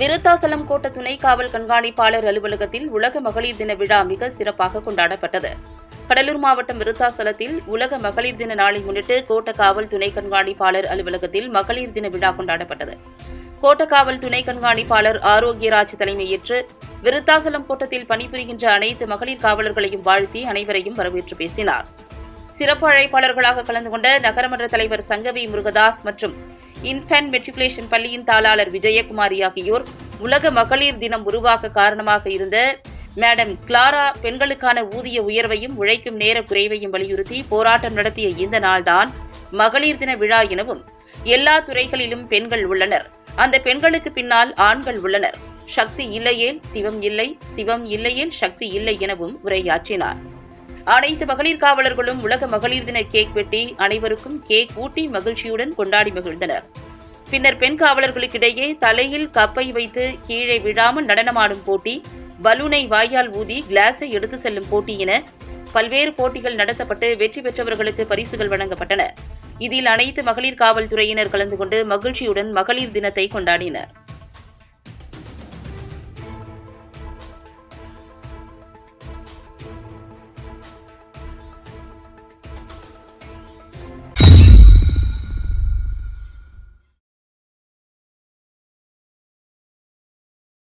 விருத்தாசலம் கோட்ட துணை காவல் கண்காணிப்பாளர் அலுவலகத்தில் உலக மகளிர் தின விழா மிக சிறப்பாக கொண்டாடப்பட்டது. கடலூர் மாவட்டம் விருத்தாசலத்தில் உலக மகளிர் தின நாளை முன்னிட்டு கோட்ட காவல் துணை கண்காணிப்பாளர் அலுவலகத்தில் மகளிர் தின விழா கொண்டாடப்பட்டது. கோட்ட காவல் துணை கண்காணிப்பாளர் ஆரோக்கியராஜ் தலைமையேற்று விருத்தாசலம் கோட்டத்தில் பணிபுரிகின்ற அனைத்து மகளிர் காவலர்களையும் வாழ்த்தி அனைவரையும் வரவேற்று பேசினார். சிறப்பு அழைப்பாளர்களாக கலந்து கொண்ட நகரமன்ற தலைவர் சங்கவி முருகதாஸ் மற்றும் இன்ஃபேன்ட் மெட்ரிகுலேஷன் பள்ளியின் தாளாளர் விஜயகுமாரி ஆகியோர் உலக மகளிர் தினம் உருவாக்க காரணமாக இருந்த மேடம் கிளாரா பெண்களுக்கான ஊதிய உயர்வையும் உழைக்கும் நேர குறைவையும் வலியுறுத்தி போராட்டம் நடத்திய இந்த நாள்தான் மகளிர் தின விழா எனவும் எல்லா துறைகளிலும் பெண்கள் உள்ளனர். அந்த பெண்களுக்கு பின்னால் ஆண்கள் உள்ளனர். சக்தி இல்லையேல் சிவம் இல்லை சிவம் இல்லையேல் சக்தி இல்லை எனவும் உரையாற்றினார். அனைத்து மகளிர் காவலர்களும் உலக மகளிர் தின கேக் வெட்டி அனைவருக்கும் கேக் ஊட்டி மகிழ்ச்சியுடன் கொண்டாடி மகிழ்ந்தனர். பின்னர் பெண் காவலர்களுக்கிடையே தலையில் கப்பை வைத்து கீழே விழாமல் நடனமாடும் போட்டி பலூனை வாயால் ஊதி கிளாஸை எடுத்து செல்லும் போட்டி என பல்வேறு போட்டிகள் நடத்தப்பட்டு வெற்றி பெற்றவர்களுக்கு பரிசுகள் வழங்கப்பட்டன. இதில் அனைத்து மகளிர் காவல்துறையினர் கலந்து கொண்டு மகிழ்ச்சியுடன் மகளிர் தினத்தை கொண்டாடினர்.